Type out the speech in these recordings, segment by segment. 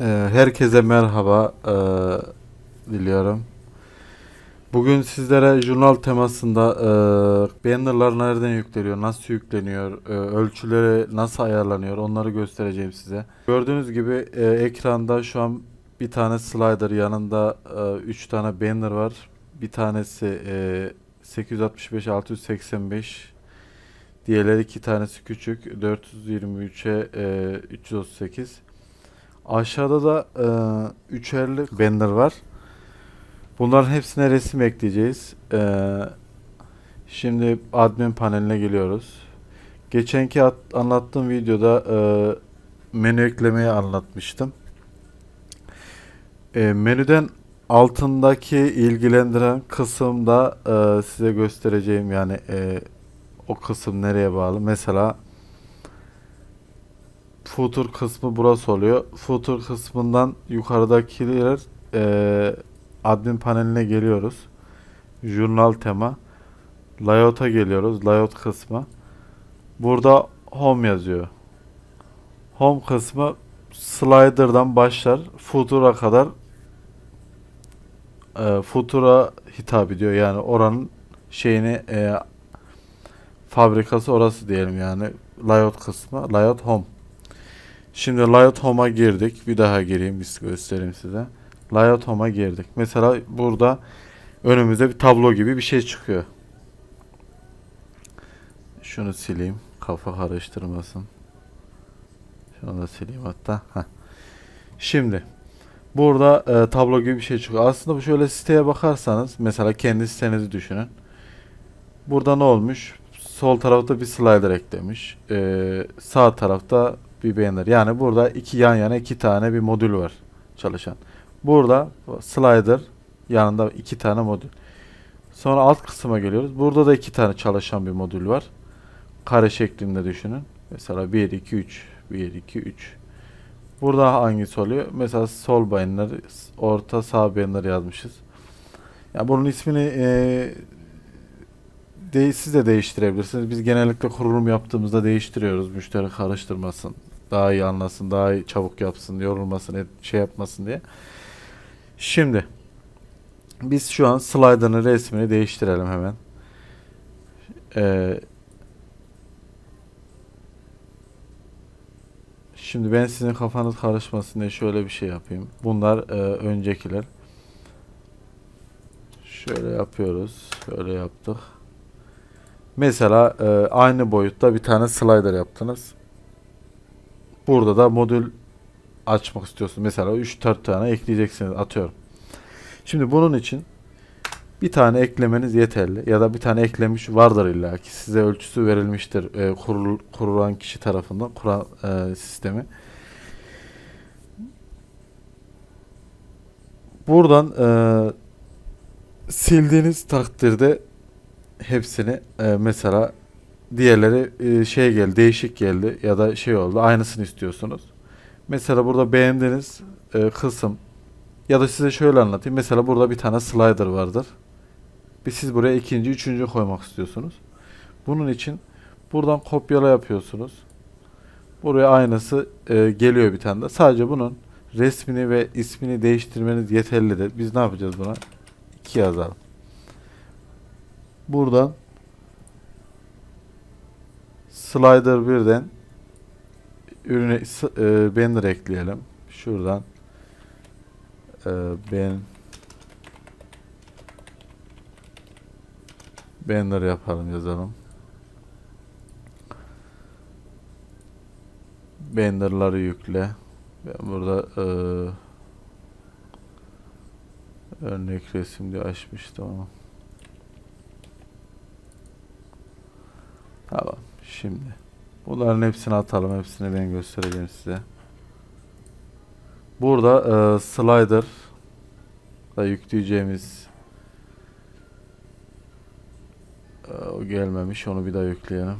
Ee, herkese merhaba ee, diliyorum. Bugün sizlere jurnal temasında ee, bannerlar nereden yükleniyor, nasıl yükleniyor, ölçüleri nasıl ayarlanıyor onları göstereceğim size. Gördüğünüz gibi ekranda şu an bir tane slider yanında 3 tane banner var. Bir tanesi ee, 865 685 Diğerleri iki tanesi küçük. 423'e e, 338. Aşağıda da e, üçerli banner var. Bunların hepsine resim ekleyeceğiz. E, şimdi admin paneline geliyoruz. Geçenki at- anlattığım videoda e, menü eklemeyi anlatmıştım. E, menüden altındaki ilgilendiren kısımda e, size göstereceğim yani e, o kısım nereye bağlı? Mesela footer kısmı burası oluyor. Footer kısmından yukarıdakiler eee admin paneline geliyoruz. Jurnal tema. Layout'a geliyoruz. Layout kısmı. Burada home yazıyor. Home kısmı slider'dan başlar. Footer'a kadar eee footer'a hitap ediyor. Yani oranın şeyini eee fabrikası orası diyelim yani layout kısmı layout home. Şimdi layout home'a girdik. Bir daha gireyim biz göstereyim size. Layout home'a girdik. Mesela burada önümüzde bir tablo gibi bir şey çıkıyor. Şunu sileyim. Kafa karıştırmasın. Şunu da sileyim hatta. Heh. Şimdi burada e, tablo gibi bir şey çıkıyor. Aslında bu şöyle siteye bakarsanız mesela kendi sitenizi düşünün. Burada ne olmuş? Sol tarafta bir slider eklemiş. Ee, sağ tarafta bir banner. Yani burada iki yan yana iki tane bir modül var çalışan. Burada slider yanında iki tane modül. Sonra alt kısma geliyoruz. Burada da iki tane çalışan bir modül var. Kare şeklinde düşünün. Mesela 1 2 3 1 2 3. Burada hangisi oluyor? Mesela sol banner, orta sağ banner yazmışız. Ya bunun ismini e, de, siz de değiştirebilirsiniz. Biz genellikle kurulum yaptığımızda değiştiriyoruz. Müşteri karıştırmasın. Daha iyi anlasın, daha iyi çabuk yapsın, yorulmasın, şey yapmasın diye. Şimdi biz şu an slider'ın resmini değiştirelim hemen. Ee, şimdi ben sizin kafanız karışmasın diye şöyle bir şey yapayım. Bunlar e, öncekiler. Şöyle yapıyoruz. Şöyle yaptık. Mesela e, aynı boyutta bir tane slider yaptınız. Burada da modül açmak istiyorsun. Mesela 3-4 tane ekleyeceksiniz atıyorum. Şimdi bunun için bir tane eklemeniz yeterli ya da bir tane eklemiş vardır illa ki size ölçüsü verilmiştir e, kurul, kurulan kişi tarafından kuran e, sistemi. Buradan e, sildiğiniz takdirde hepsini e, mesela diğerleri e, şey geldi değişik geldi ya da şey oldu aynısını istiyorsunuz. Mesela burada beğendiğiniz e, kısım ya da size şöyle anlatayım. Mesela burada bir tane slider vardır. Bir siz buraya ikinci, üçüncü koymak istiyorsunuz. Bunun için buradan kopyala yapıyorsunuz. Buraya aynısı e, geliyor bir tane de. Sadece bunun resmini ve ismini değiştirmeniz yeterlidir. Biz ne yapacağız buna? 2 yazalım. Buradan slider 1'den ürüne e, banner ekleyelim. Şuradan e, ben banner yapalım yazalım. Banner'ları yükle. Ben burada e, örnek resim diye açmıştım ama. Tamam. Şimdi bunların hepsini atalım. Hepsini ben göstereceğim size. Burada e, slider da yükleyeceğimiz e, o gelmemiş. Onu bir daha yükleyelim.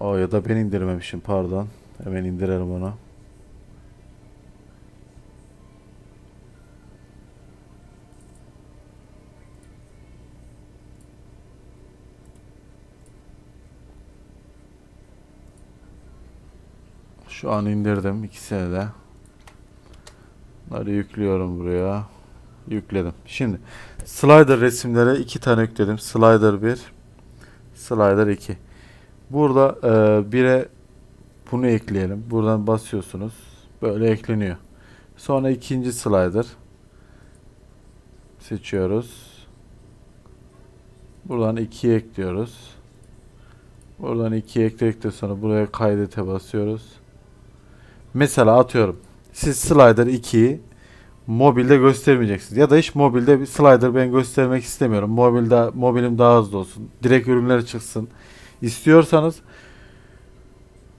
O ya da ben indirmemişim pardon. Hemen indirelim onu. Şu an indirdim ikisini de. Bunları yüklüyorum buraya. Yükledim. Şimdi slider resimlere iki tane yükledim. Slider 1, slider 2. Burada e, bunu ekleyelim. Buradan basıyorsunuz. Böyle ekleniyor. Sonra ikinci slider seçiyoruz. Buradan 2'ye ekliyoruz. Buradan 2'ye ekledikten sonra buraya kaydete basıyoruz. Mesela atıyorum. Siz slider 2'yi mobilde göstermeyeceksiniz. Ya da hiç mobilde bir slider ben göstermek istemiyorum. Mobilde mobilim daha hızlı olsun. Direkt ürünler çıksın. İstiyorsanız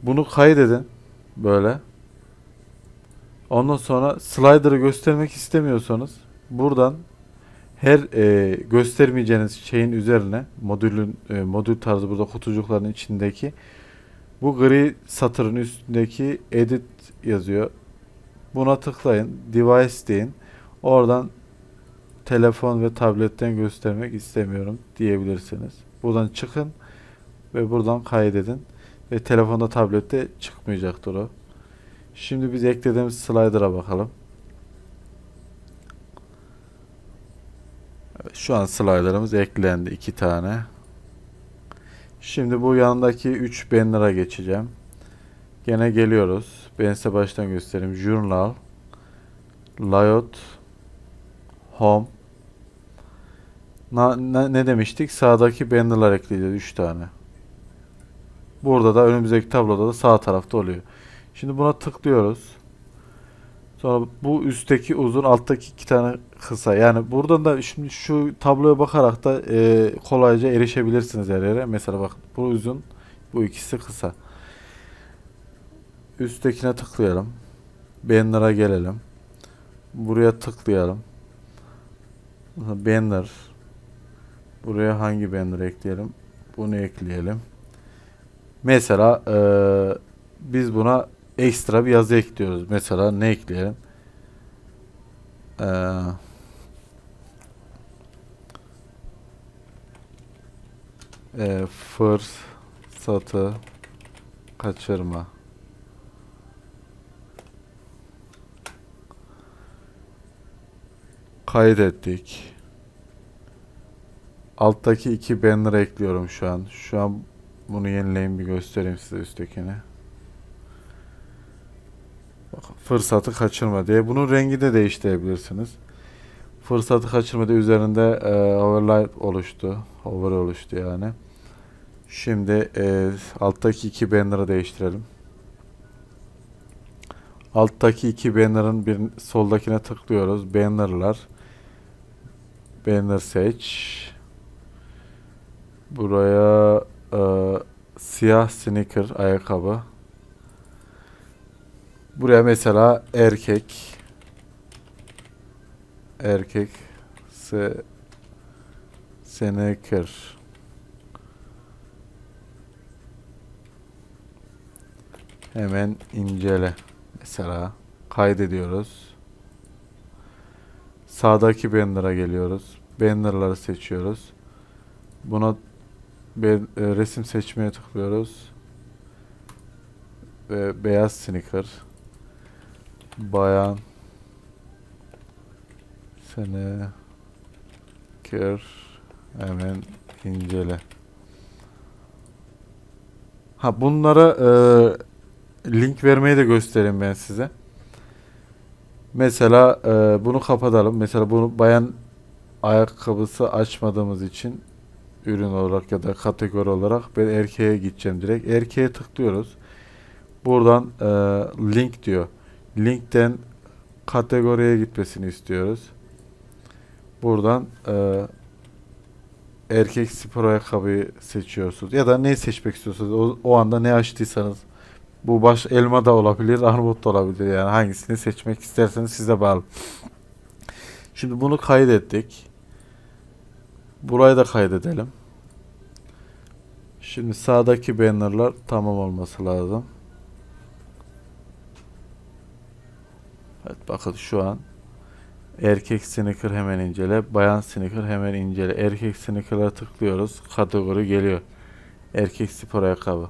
bunu kaydedin böyle. Ondan sonra slider'ı göstermek istemiyorsanız buradan her e, göstermeyeceğiniz şeyin üzerine modülün e, modül tarzı burada kutucukların içindeki bu gri satırın üstündeki edit yazıyor. Buna tıklayın. Device deyin. Oradan telefon ve tabletten göstermek istemiyorum diyebilirsiniz. Buradan çıkın ve buradan kaydedin. Ve telefonda tablette çıkmayacaktır o. Şimdi biz eklediğimiz slider'a bakalım. Şu an slider'ımız eklendi iki tane. Şimdi bu yanındaki 3 banner'a geçeceğim. Gene geliyoruz. Ben size baştan göstereyim. Journal, Layout, Home. Na, ne, ne demiştik? Sağdaki banner'lar ekleyeceğiz 3 tane. Burada da önümüzdeki tabloda da sağ tarafta oluyor. Şimdi buna tıklıyoruz. Sonra bu üstteki uzun, alttaki iki tane kısa. Yani buradan da şimdi şu tabloya bakarak da e, kolayca erişebilirsiniz her yere. Mesela bak bu uzun, bu ikisi kısa. Üsttekine tıklayalım. Banner'a gelelim. Buraya tıklayalım. Banner. Buraya hangi banner ekleyelim? Bunu ekleyelim. Mesela eee, biz buna ekstra bir yazı ekliyoruz. Mesela ne ekleyelim? Eee eee, fırsatı kaçırma. Kaydettik. Alttaki iki banner ekliyorum şu an. Şu an bunu yenileyin bir göstereyim size üsttekini. Fırsatı kaçırma diye. Bunun rengi de değiştirebilirsiniz. Fırsatı kaçırma diye üzerinde e, overlay oluştu. Over oluştu yani. Şimdi e, alttaki iki banner'ı değiştirelim. Alttaki iki banner'ın bir soldakine tıklıyoruz. Banner'lar. Banner seç. Buraya e, siyah sneaker ayakkabı. Buraya mesela erkek erkek se sneaker hemen incele. Mesela kaydediyoruz. Sağdaki banner'a geliyoruz. Banner'ları seçiyoruz. Buna be- e, resim seçmeye tıklıyoruz. Ve beyaz sneaker bayan sene kır hemen incele. Ha bunlara e, link vermeyi de göstereyim ben size. Mesela e, bunu kapatalım. Mesela bunu bayan ayakkabısı açmadığımız için ürün olarak ya da kategori olarak ben erkeğe gideceğim direkt. Erkeğe tıklıyoruz. Buradan e, link diyor. Linkten kategoriye gitmesini istiyoruz. Buradan e, erkek spor ayakkabıyı seçiyorsunuz. Ya da ne seçmek istiyorsunuz? O, o anda ne açtıysanız. Bu baş elma da olabilir, armut da olabilir. Yani hangisini seçmek isterseniz size bağlı. Şimdi bunu kaydettik. Burayı da kaydedelim. Şimdi sağdaki bannerlar tamam olması lazım. Evet bakın şu an erkek sneaker hemen incele, bayan sneaker hemen incele. Erkek sneaker'a tıklıyoruz. Kategori geliyor. Erkek spor ayakkabı.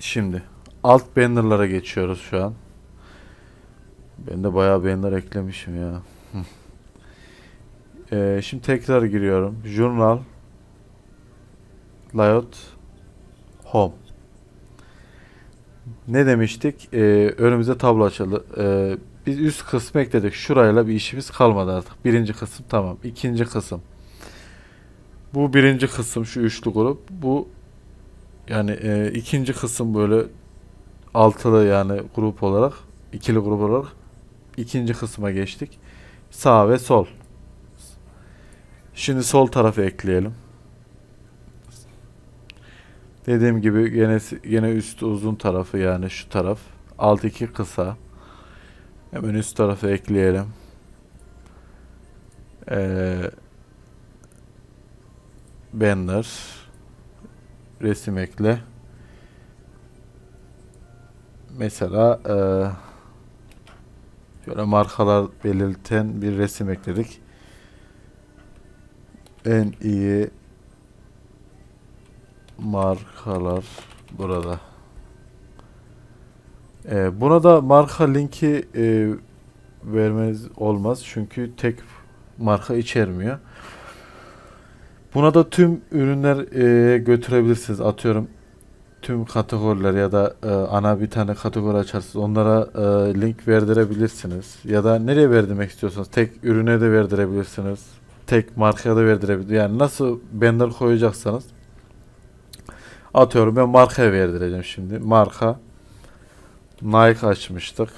Şimdi alt banner'lara geçiyoruz şu an. Ben de bayağı banner eklemişim ya. Ee, şimdi tekrar giriyorum. Journal Layout Home. Ne demiştik? Ee, önümüze tablo açıldı. Ee, biz üst kısmı ekledik. Şurayla bir işimiz kalmadı artık. Birinci kısım tamam. İkinci kısım. Bu birinci kısım şu üçlü grup. Bu yani e, ikinci kısım böyle altılı yani grup olarak ikili grup olarak ikinci kısma geçtik. Sağ ve sol. Şimdi sol tarafı ekleyelim. Dediğim gibi gene gene üstü uzun tarafı yani şu taraf. Alt iki kısa. Hemen üst tarafı ekleyelim. Ee, banner resim ekle. Mesela eee şöyle markalar belirten bir resim ekledik. En iyi markalar burada. Eee, buna da marka linki eee vermeniz olmaz çünkü tek marka içermiyor. Buna da tüm ürünler eee, götürebilirsiniz. Atıyorum tüm kategoriler ya da e, ana bir tane kategori açarsınız. Onlara e, link verdirebilirsiniz. Ya da nereye verdirmek istiyorsanız tek ürüne de verdirebilirsiniz. Tek markaya da verdirebilirsiniz. Yani nasıl banner koyacaksanız atıyorum ben markaya verdireceğim şimdi. Marka Nike açmıştık.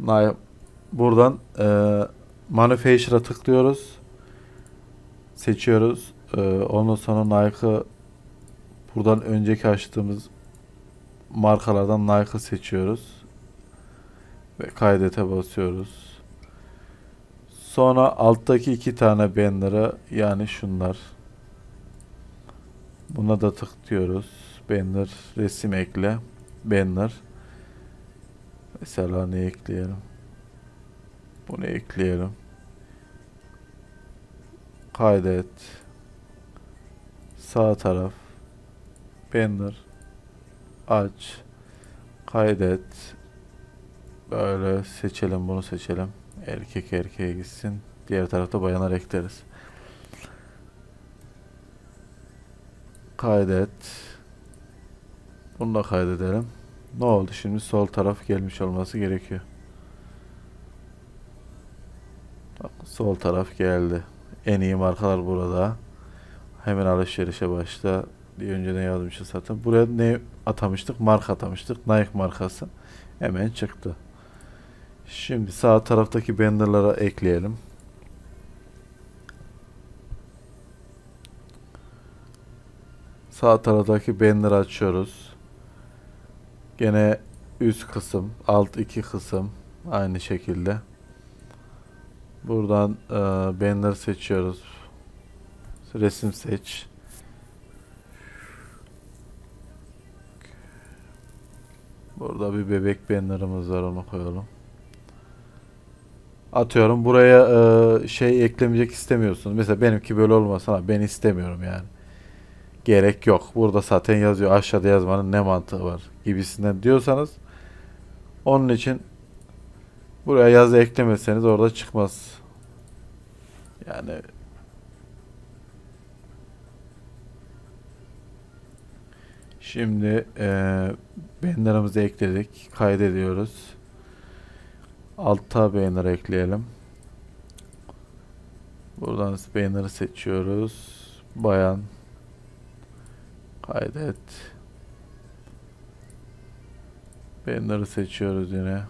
Nike buradan e, manufacture'a tıklıyoruz. Seçiyoruz. E, ondan sonra Nike'ı Buradan önceki açtığımız markalardan Nike'ı seçiyoruz. Ve kaydete basıyoruz. Sonra alttaki iki tane banner'a yani şunlar. Buna da tıklıyoruz. Banner resim ekle. Banner. Mesela ne ekleyelim? Bunu ekleyelim. Kaydet. Sağ taraf banner aç kaydet böyle seçelim bunu seçelim erkek erkeğe gitsin diğer tarafta bayanlar ekleriz kaydet bunu da kaydedelim ne oldu şimdi sol taraf gelmiş olması gerekiyor Bak, sol taraf geldi en iyi markalar burada hemen alışverişe başla diye önceden yazmışız zaten. Buraya ne atamıştık? Marka atamıştık. Nike markası. Hemen çıktı. Şimdi sağ taraftaki bannerlara ekleyelim. Sağ taraftaki banner açıyoruz. Gene üst kısım, alt iki kısım aynı şekilde. Buradan e, banner seçiyoruz. Resim seç. Burada bir bebek bannerımız var onu koyalım. Atıyorum buraya e, şey eklemeyecek istemiyorsunuz. Mesela benimki böyle olmasın ben istemiyorum yani. Gerek yok. Burada zaten yazıyor. Aşağıda yazmanın ne mantığı var gibisinden diyorsanız onun için buraya yazı eklemeseniz orada çıkmaz. Yani Şimdi eee banner'ımızı ekledik. Kaydediyoruz. Altta banner ekleyelim. Buradan banner'ı seçiyoruz. Bayan. Kaydet. Banner'ı seçiyoruz yine.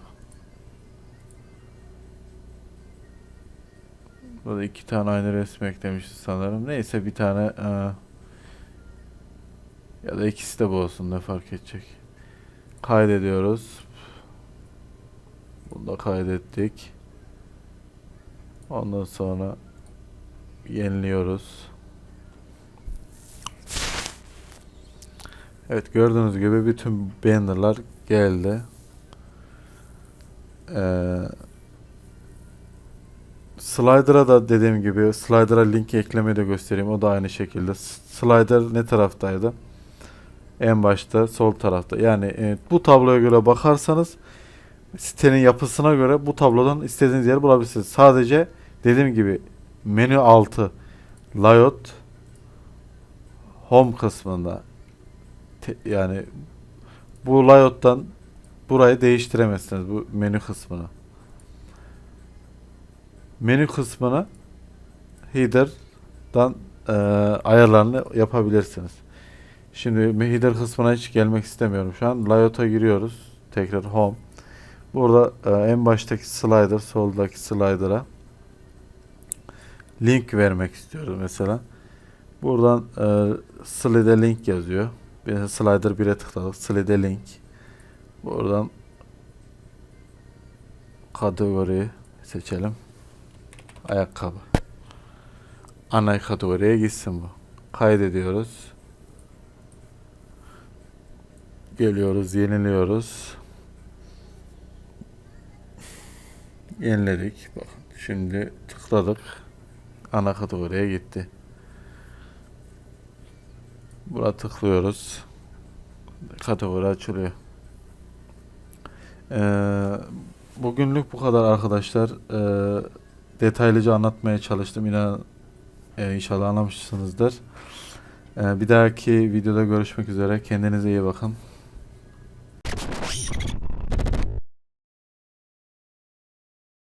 Burada iki tane aynı resim eklemişiz sanırım. Neyse bir tane eee ya da ikisi de bu olsun ne fark edecek. Kaydediyoruz. Bunu da kaydettik. Ondan sonra yeniliyoruz. Evet gördüğünüz gibi bütün bannerlar geldi. Ee, Slider'a da dediğim gibi Slider'a link eklemeyi de göstereyim. O da aynı şekilde. Slider ne taraftaydı? En başta sol tarafta. Yani e, bu tabloya göre bakarsanız sitenin yapısına göre bu tablodan istediğiniz yeri bulabilirsiniz. Sadece dediğim gibi menü altı layout home kısmında te- yani bu layout'tan burayı değiştiremezsiniz bu menü kısmını. Menü kısmına header'dan e, ayarlarını yapabilirsiniz. Şimdi header kısmına hiç gelmek istemiyorum şu an. Layout'a giriyoruz. Tekrar home. Burada e, en baştaki slider, soldaki slider'a link vermek istiyoruz mesela. Buradan e, slide link yazıyor. Bir slider 1'e tıkladık. Slide link. Buradan kategori seçelim. Ayakkabı. Ana kategoriye gitsin bu. Kaydediyoruz. Geliyoruz, yeniliyoruz. Yeniledik. Bakın şimdi tıkladık. Ana kategoriye gitti. Buna tıklıyoruz. Kategori açılıyor. Ee, bugünlük bu kadar arkadaşlar. Ee, detaylıca anlatmaya çalıştım. İnan e, inşallah anlamışsınızdır. Ee, bir dahaki videoda görüşmek üzere. Kendinize iyi bakın.